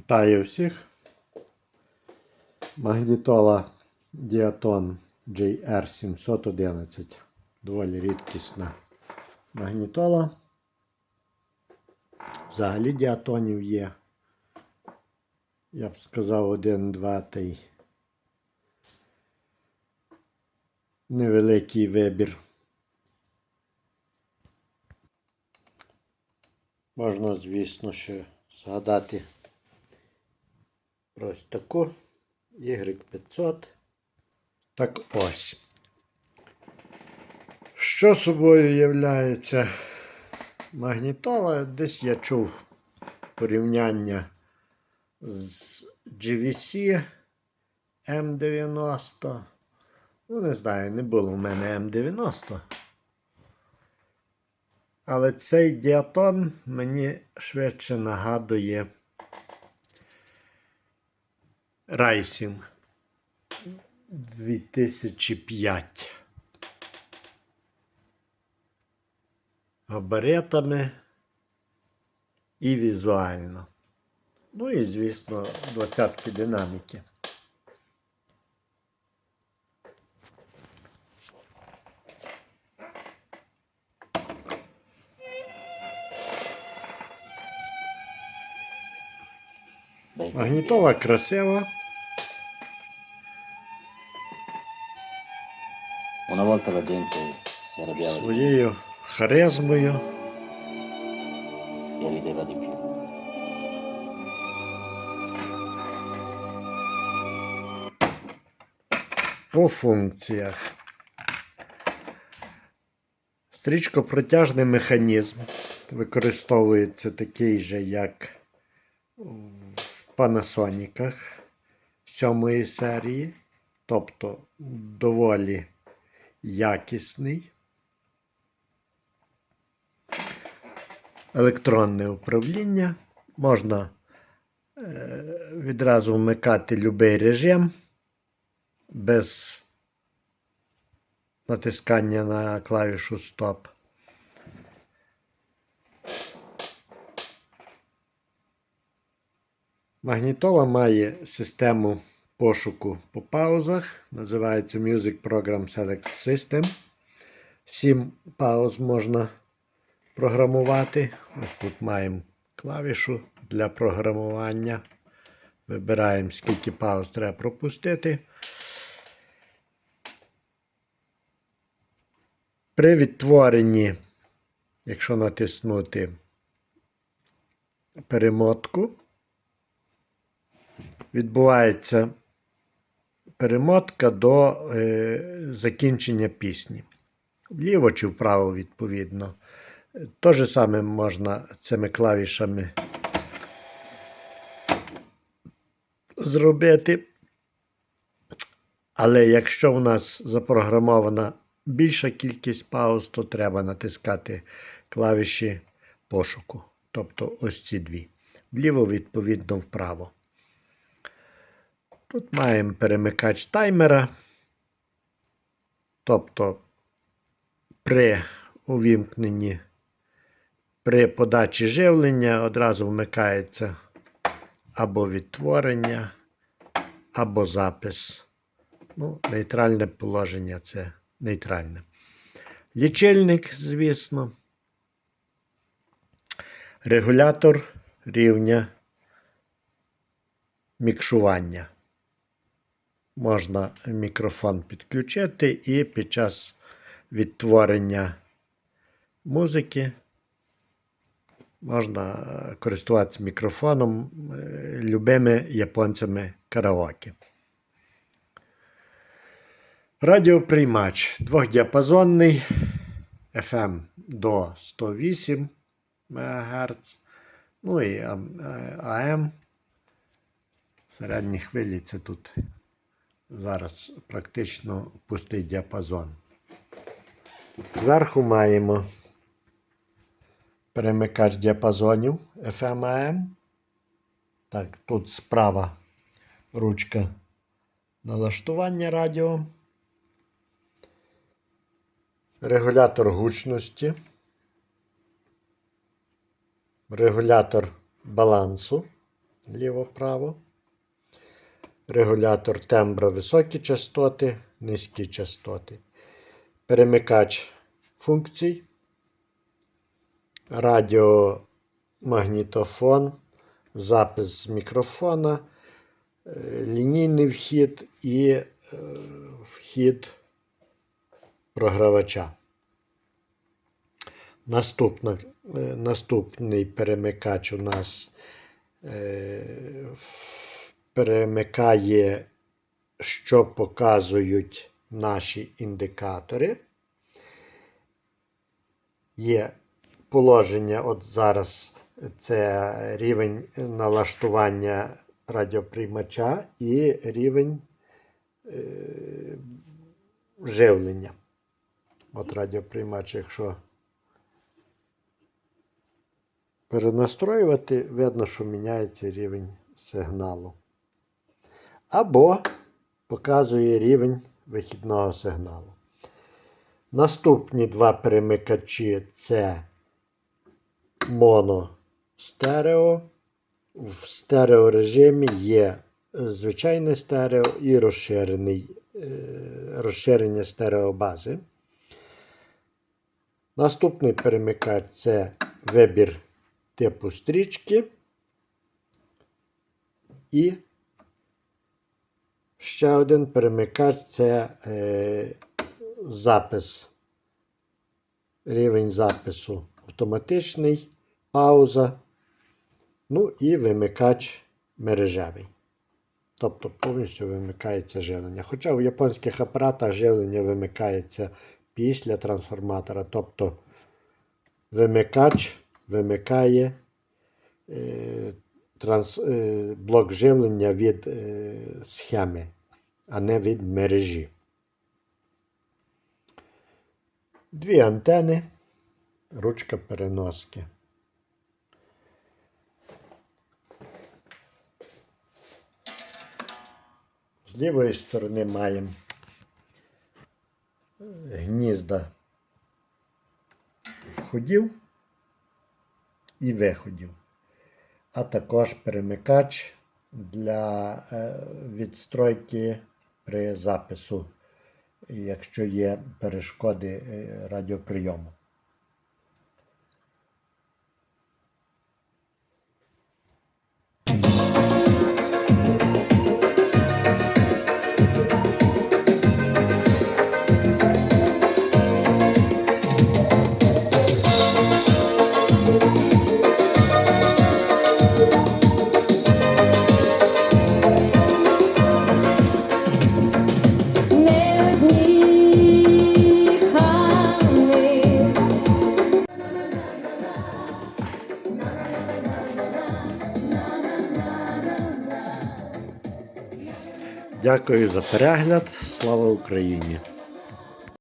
Вітаю всіх. Магнітола Діатон JR711. Доволі рідкісна магнітола. Взагалі діатонів є. Я б сказав, один, два та невеликий вибір. Можна, звісно, ще згадати ось таку Y500. Так ось. Що собою являється магнітола? Десь я чув порівняння з GVC M90. Ну, не знаю, не було в мене М90. Але цей діатон мені швидше нагадує Rising 2005. Габаритами і візуально. Ну і, звісно, двадцятки динаміки. Магнітола красива. Una volta la gente si arrabbiava di своєю харизмою. più e rideva di più. По функціях. Стрічкопротяжний механізм використовується такий же, як в Panasonic сьомої серії, тобто доволі якісний. Електронне управління. Можна е, відразу вмикати будь-який режим без натискання на клавішу Стоп. Магнітола має систему пошуку по паузах. Називається Music Program Select System. Сім пауз можна програмувати. Ось тут маємо клавішу для програмування. Вибираємо, скільки пауз треба пропустити. При відтворенні, якщо натиснути перемотку, відбувається перемотка до е, закінчення пісні. Вліво чи вправо, відповідно. Те ж саме можна цими клавішами зробити. Але якщо у нас запрограмована більша кількість пауз, то треба натискати клавіші пошуку. Тобто ось ці дві. Вліво, відповідно, вправо. Тут маємо перемикач таймера. Тобто при увімкненні, при подачі живлення одразу вмикається або відтворення, або запис. Ну, нейтральне положення це нейтральне. Лічильник, звісно. Регулятор рівня мікшування. Можна мікрофон підключити і під час відтворення музики можна е, користуватися мікрофоном е, любими японцями караоке. Радіоприймач двохдіапазонний FM до 108 МГц. Ну і АМ. Середні хвилі це тут зараз практично пустий діапазон. Зверху маємо перемикач діапазонів FM. Так, тут справа ручка налаштування радіо. Регулятор гучності. Регулятор балансу ліво-право. Регулятор тембра високі частоти, низькі частоти. Перемикач функцій. Радіомагнітофон, запис з мікрофона, е, лінійний вхід і е, вхід програвача. Наступна, е, наступний перемикач у нас перемикає, що показують наші індикатори. Є положення, от зараз це рівень налаштування радіоприймача і рівень е, живлення. От радіоприймач, якщо перенастроювати, видно, що міняється рівень сигналу. Або показує рівень вихідного сигналу. Наступні два перемикачі це моно стерео. В стереорежимі є звичайне стерео і розширений, е, розширення стереобази. Наступний перемикач це вибір типу стрічки. І ще один перемикач це е, запис. Рівень запису автоматичний, пауза. Ну і вимикач мережевий. Тобто повністю вимикається живлення. Хоча в японських апаратах живлення вимикається після трансформатора. Тобто вимикач вимикає е, транс, е, блок живлення від е, схеми, а не від мережі. Дві антени, ручка переноски. З лівої сторони маємо гнізда входів і виходів, а також перемикач для відстройки при запису, якщо є перешкоди е, радіоприйому. Дякую за перегляд. Слава Україні!